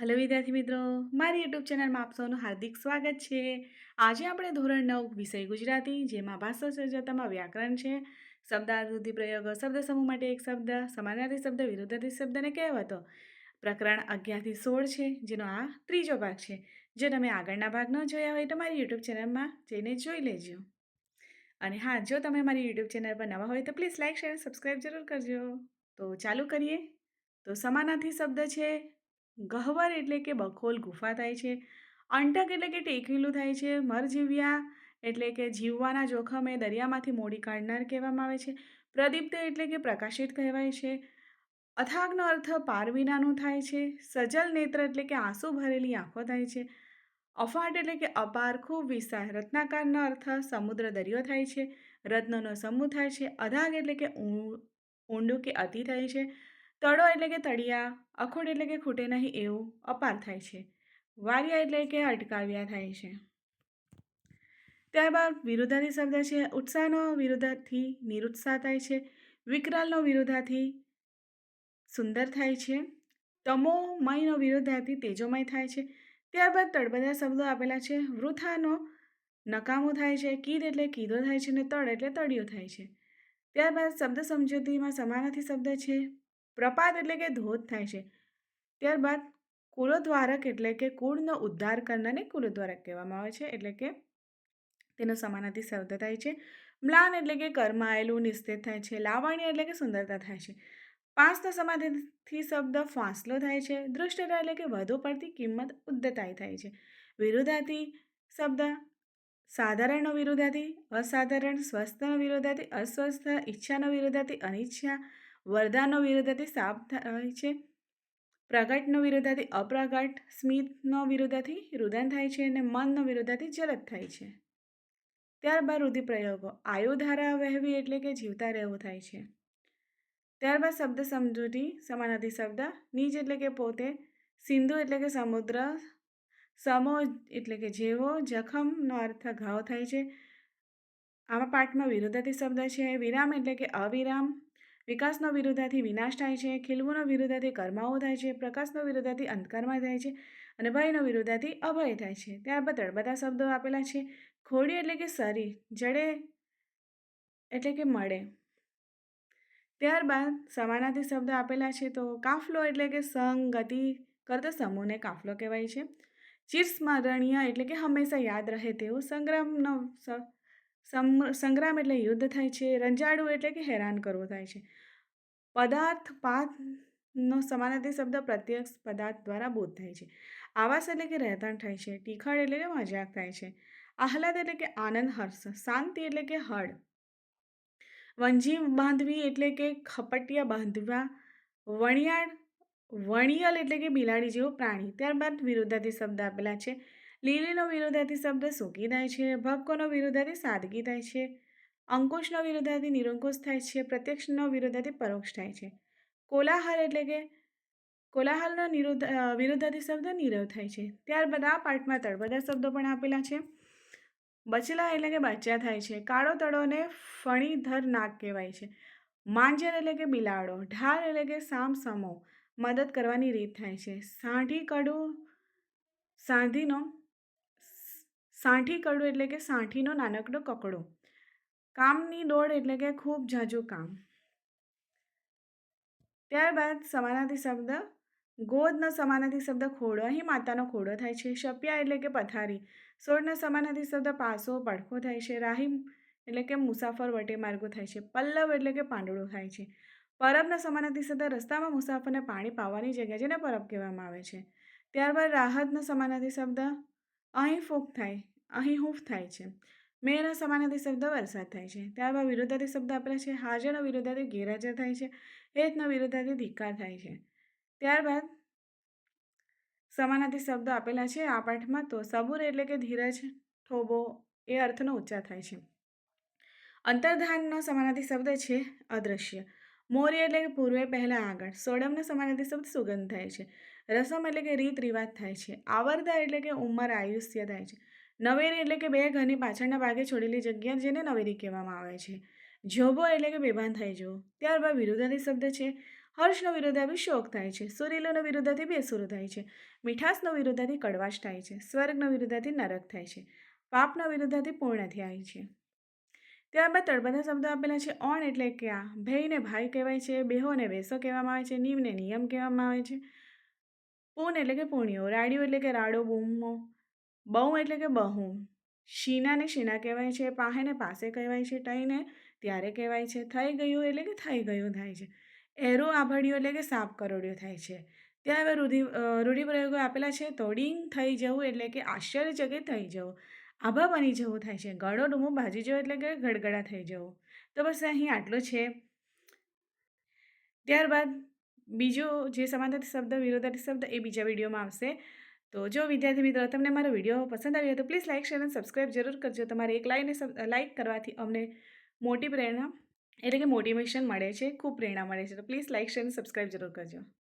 Hello વિદ્યાર્થી મિત્રો, મારી યુટ્યુબ ચેનલમાં આપ સૌનું હાર્દિક સ્વાગત છે. આજે આપણે ધોરણ નવ, વિષય ગુજરાતી, જેમાં ભાષા સર્જતામાં વ્યાકરણ છે. શબ્દાર્થુતિ પ્રયોગો, શબ્દ સમૂહ માટે એક શબ્દ, સમાનાર્થી શબ્દ વિરુદ્ધાર્થી શબ્દને કહેવતો. પ્રકરણ અગિયારથી સોળ છે, જેનો આ ત્રીજો ભાગ છે. જો તમે આગળના ભાગ ન જોયા હોય તો મારી યુટ્યુબ ચેનલમાં જઈને જોઈ લેજો. અને હા, જો તમે મારી યુટ્યુબ ચેનલ પર નવા હોય તો પ્લીઝ લાઇક શેર સબસ્ક્રાઈબ જરૂર કરજો. તો ચાલુ કરીએ. તો સમાનાર્થી શબ્દ છે ગહ્વર એટલે કે બખોલ ગુફા થાય છે, અંટક એટલે કે ટેકેલું થાય છે, મરજીવ્યા એટલે કે જીવવાના જોખમે દરિયામાંથી મોડી કાઢનાર કહેવામાં આવે છે, પ્રદીપ્ત એટલે કે પ્રકાશિત કહેવાય છે, અથાગનો અર્થ પાર વિનાનું થાય છે, સજલ નેત્ર એટલે કે આંસુ ભરેલી આંખો થાય છે, અફાટ એટલે કે અપાર ખૂબ વિસ્તાર રત્નાકારનો અર્થ સમુદ્ર દરિયો થાય છે, રત્નનો સમૂહ થાય છે, અધાગ એટલે કે ઊંડું કે અતિ થાય છે તળો એટલે કે તળિયા, અખોડ એટલે કે ખૂટે નહીં એવું અપાર થાય છે. વાર્યા એટલે કે અટકાવ્યા થાય છે. ત્યારબાદ વિરુદ્ધાથી શબ્દ છે, ઉત્સાહનો વિરુદ્ધાથી નિરુત્સાહ થાય છે વિકરાલનો વિરુદ્ધાથી સુંદર થાય છે, તમોમયનો વિરુદ્ધાથી તેજોમય થાય છે. ત્યારબાદ તળબદા શબ્દો આપેલા છે, વૃથાનો નકામો થાય છે કીધ એટલે કીધો થાય છે અને તળ એટલે તળિયો થાય છે. ત્યારબાદ શબ્દ સમજૂતીમાં સમાનાથી શબ્દ છે પ્રપાત એટલે કે ધોધ થાય છે. ત્યારબાદ કુળદ્વારક એટલે કે કુળનો ઉદ્ધાર કરનારને કુળદ્વારક કહેવામાં આવે છે. એટલે કે તેનો સમાનાથી શબ્દ થાય છે. મ્લાન એટલે કે કર્માયેલું નિસ્તેજ થાય છે. લાવણ્ય એટલે કે સુંદરતા થાય છે. પાંચનો સમાધિથી શબ્દ ફાંસલો થાય છે. દૃષ્ટતા એટલે કે વધુ પડતી કિંમત ઉદ્ધતાઈ થાય છે. વિરોધાથી શબ્દ સાધારણનો વિરોધાથી અસાધારણ સ્વસ્થનો વિરોધાથી અસ્વસ્થ ઈચ્છાનો વિરોધાથી અનિચ્છા વરદાનનો વિરોધાથી સાપ થાય છે. પ્રગટનો વિરોધાથી અપ્રગટ, સ્મિતનો વિરોધાથી રુદન થાય છે અને મનનો વિરોધાથી જલદ થાય છે. ત્યારબાદ રૂઢિપ્રયોગો આયુધારા વહેવી એટલે કે જીવતા રહેવું થાય છે. ત્યારબાદ શબ્દ સમજૂતી, સમાનાર્થી શબ્દ, નીચ એટલે કે પોતે, સિંધુ એટલે કે સમુદ્ર, સમો એટલે કે જેવો, જખમનો અર્થ ઘાવ થાય છે. આવા પાઠમાં વિરોધાથી શબ્દ છે, વિરામ એટલે કે અવિરામ વિકાસનો વિરોધાથી વિનાશ થાય છે, ખીલવુંનો વિરોધાથી કર્માઓ થાય છે, પ્રકાશનો વિરોધાથી અંધકારમાં થાય છે અને ભયનો વિરોધાથી અભય થાય છે. ત્યારબાદ બધા શબ્દો આપેલા છે, ખોડી એટલે કે સરી, જડે એટલે કે મળે. ત્યારબાદ સમાનાથી શબ્દ આપેલા છે, તો કાફલો એટલે કે સંગ, ગતિ કરતા સમૂહને કાફલો કહેવાય છે. ચિરસ્મરણીય એટલે કે હંમેશા યાદ રહે તેવો સંગ્રામનો સંગ્રામ એટલે યુદ્ધ થાય છે, રંજાડું એટલે કે હેરાન કરવું થાય છે. પદાર્થ પાથનો સમાનાર્થી શબ્દ પ્રત્યક્ષ પદાર્થ દ્વારા બોધ થાય છે. આવાસ એટલે કે રહેતાણ થાય છે, ટીખળ એટલે કે મજાક થાય છે. આહલાદ એટલે કે આનંદ, હર્ષ. શાંતિ એટલે કે હળ. વંજી બાંધવી એટલે કે ખપટિયા બાંધવા. વણિયાળ, વણિયલ એટલે કે બિલાડી જેવો પ્રાણી. ત્યારબાદ વિરુદ્ધાર્થી શબ્દ આપેલા છે. લીલીનો વિરુદ્ધાર્થી શબ્દ સૂકી થાય છે ભક્કોનો વિરુદ્ધાર્થી સાદગી થાય છે અંકુશનો વિરુદ્ધાર્થી નિરંકુશ થાય છે પ્રત્યક્ષનો વિરુદ્ધાર્થી પરોક્ષ થાય છે. કોલાહલ એટલે કે કોલાહલનો નિરોધ અ, શબ્દ નીરવ થાય છે. ત્યારબાદ આ પાઠમાં તળબદા શબ્દો પણ આપેલા છે. બચલા એટલે કે બચ્ચા થાય છે. કાળો તળોને ફણીધર નાક કહેવાય છે. માંજર એટલે કે બિલાડો. ઢાલ એટલે કે સામ સમો. મદદ કરવાની રીત થાય છે. સાંઢી કડું સાંધીનો સાંઠી કડું એટલે કે સાંઠીનો નાનકડો કકડો. કામની દોડ એટલે કે ખૂબ ઝાઝું કામ. ત્યારબાદ સમાનાથી શબ્દ, ગોદનો સમાનાથી શબ્દ ખોડો. અહીં માતાનો ખોડો થાય છે. શપિયા એટલે કે પથારી. સોળનો સમાનાથી શબ્દ પાસો, પડખો થાય છે. રાહીમ એટલે કે મુસાફર વટે માર્ગો થાય છે. પલ્લવ એટલે કે પાંદડું થાય છે. પરબનો સમાનાથી શબ્દ રસ્તામાં મુસાફરને પાણી પાવાની જગ્યા જેને પરબ કહેવામાં આવે છે. ત્યારબાદ રાહતનો સમાનાથી શબ્દ અહીં ફૂંક થાય, અહીં હૂંફ થાય છે. મેનો સમાનાથી શબ્દ વરસાદ થાય છે. ત્યારબાદ વિરોધાથી શબ્દ આપેલા છે. હાજરનો વિરોધાથી ગેરહાજર થાય છે. હેતનો વિરોધાથી ધિક્કાર થાય છે. ત્યારબાદ સમાનાથી શબ્દો આપેલા છે આ પાઠમાં તો સબૂર એટલે કે ધીરજ થોબો એ અર્થનો ઉચ્ચાર થાય છે. અંતર્ધાનનો સમાનાથી શબ્દ છે અદૃશ્ય મોર્ય એટલે કે પૂર્વે પહેલાં આગળ. સોડમના સમાનાર્થી શબ્દ સુગંધ થાય છે. રસમ એટલે કે રીત રિવાજ થાય છે. આવરદા એટલે કે ઉંમર, આયુષ્ય થાય છે. નવેરી એટલે કે બે ઘરની પાછળના ભાગે છોડેલી જગ્યા જેને નવેરી કહેવામાં આવે છે. જોબો એટલે કે બેભાન થઈ જવો. ત્યારબાદ વિરોધાથી શબ્દ છે. હર્ષનો વિરોધાભાસ શોક થાય છે. સુરીલોનો વિરોધાથી બેસુરો થાય છે. મીઠાશનો વિરોધાથી કડવાશ થાય છે. સ્વર્ગનો વિરોધાથી નરક થાય છે. પાપનો વિરોધાથી પૂર્ણ થાય છે. ત્યારબાદ તળપદા શબ્દો આપેલા છે ઓણ એટલે ક્યાં ભયને ભાઈ કહેવાય છે, બેહોને બેસો કહેવામાં આવે છે નીમને નિયમ કહેવામાં આવે છે. પૂન એટલે કે પૂણ્યો, રાડિયો એટલે કે રાડો, બૂમો, બહુ એટલે કે બહુ. શીનાને શીના કહેવાય છે, પાહેને પાસે કહેવાય છે, ટઈને ત્યારે કહેવાય છે, થઈ ગયું એટલે કે થઈ ગયું થાય છે. એરો આભડ્યું એટલે કે સાપ કરોડ્યો થાય છે. ત્યાં હવે રૂઢિ રૂઢિપ્રયોગો આપેલા છે, તોડિંગ થઈ જવું એટલે કે આશ્ચર્યચકિત થઈ જવું. આભા બની જવું થાય છે. ગળો ડૂમો ભાજી જવો એટલે કે ગડગડા થઈ જવું. તો બસ અહીં આટલું છે. ત્યારબાદ બીજો જે સમાનાર્થી શબ્દ, વિરોધાર્થી શબ્દ એ બીજા વિડીયોમાં આવશે. તો જો વિદ્યાર્થી મિત્રો તમને મારો વીડિયો પસંદ આવ્યો તો પ્લીઝ લાઇક શેર અને સબસ્ક્રાઈબ જરૂર કરજો. તમારે એક લાઈને લાઇક કરવાથી અમને મોટી પ્રેરણા એટલે કે મોટિવેશન મળે છે. ખૂબ પ્રેરણા મળે છે. તો પ્લીઝ લાઇક શેર અને સબસ્ક્રાઈબ જરૂર કરજો.